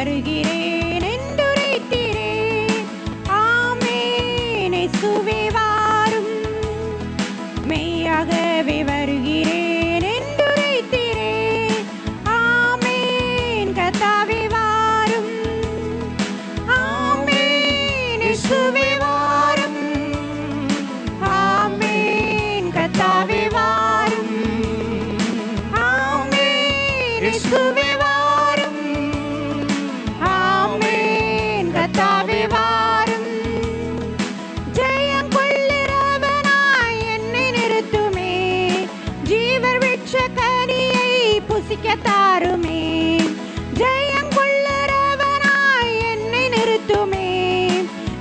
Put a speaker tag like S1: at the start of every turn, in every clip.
S1: வருகிறேன் என்றுரைத்திரேன் ஆமேனை. இயேசுவே வாரும். மெய்யாகவே வருகிறேன் என்றுரைத்திரேன் ஆமேன். கர்த்தாவே வாரும். ஆமேன். இயேசுவே வாரும். ஆமேன். கர்த்தாவே வாரும். ஆமேன். இயேசுவே கர்த்தாவே வாரும். ஜெயம் கொள்ளுறவனாய் என்னை நிறுத்துமே. ஜீவர் விட்ச கனியை புசிக்க தாருமே. ஜெயம் கொள்ளுறவனாய் என்னை நிறுத்துமே.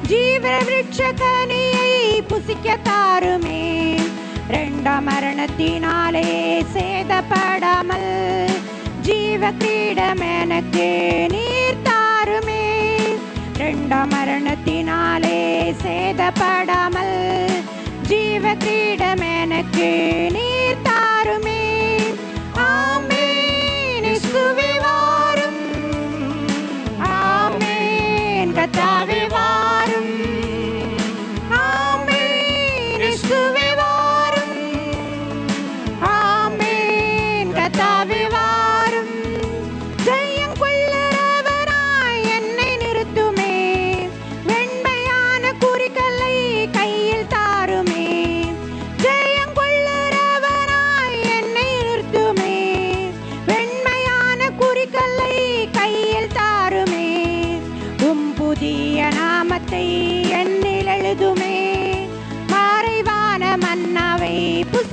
S1: ஜீவர் விட்ச கனியை புசிக்க தாருமே. ரெண்டாம் மரணத்தினாலே சேதப்படாமல் ஜீவ கிரீடம் எனக்கு நீ கண்ட மரணத்தினாலே சேதப்படாமல் ஜீவ கிரீடம் எனக்கு நீர் தாருமே.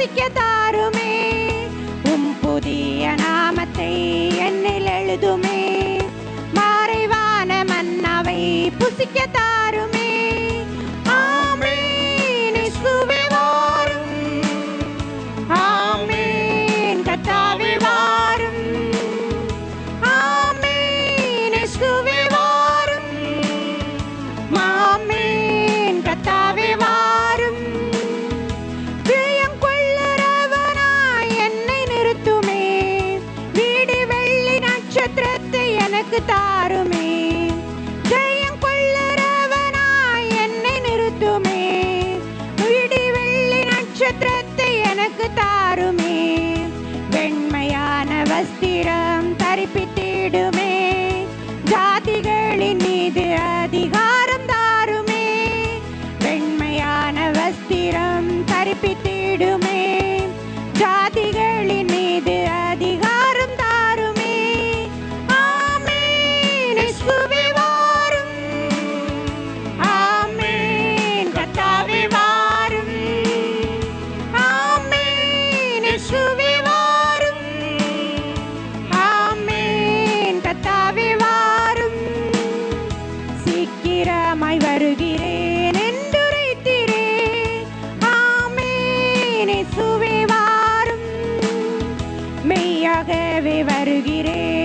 S1: புசிக்க நட்சத்திரத்தை எனக்கு தாருமே. வெண்மையான வஸ்திரம் தரிப்பித்திடும் சேவை வருகிறேன்.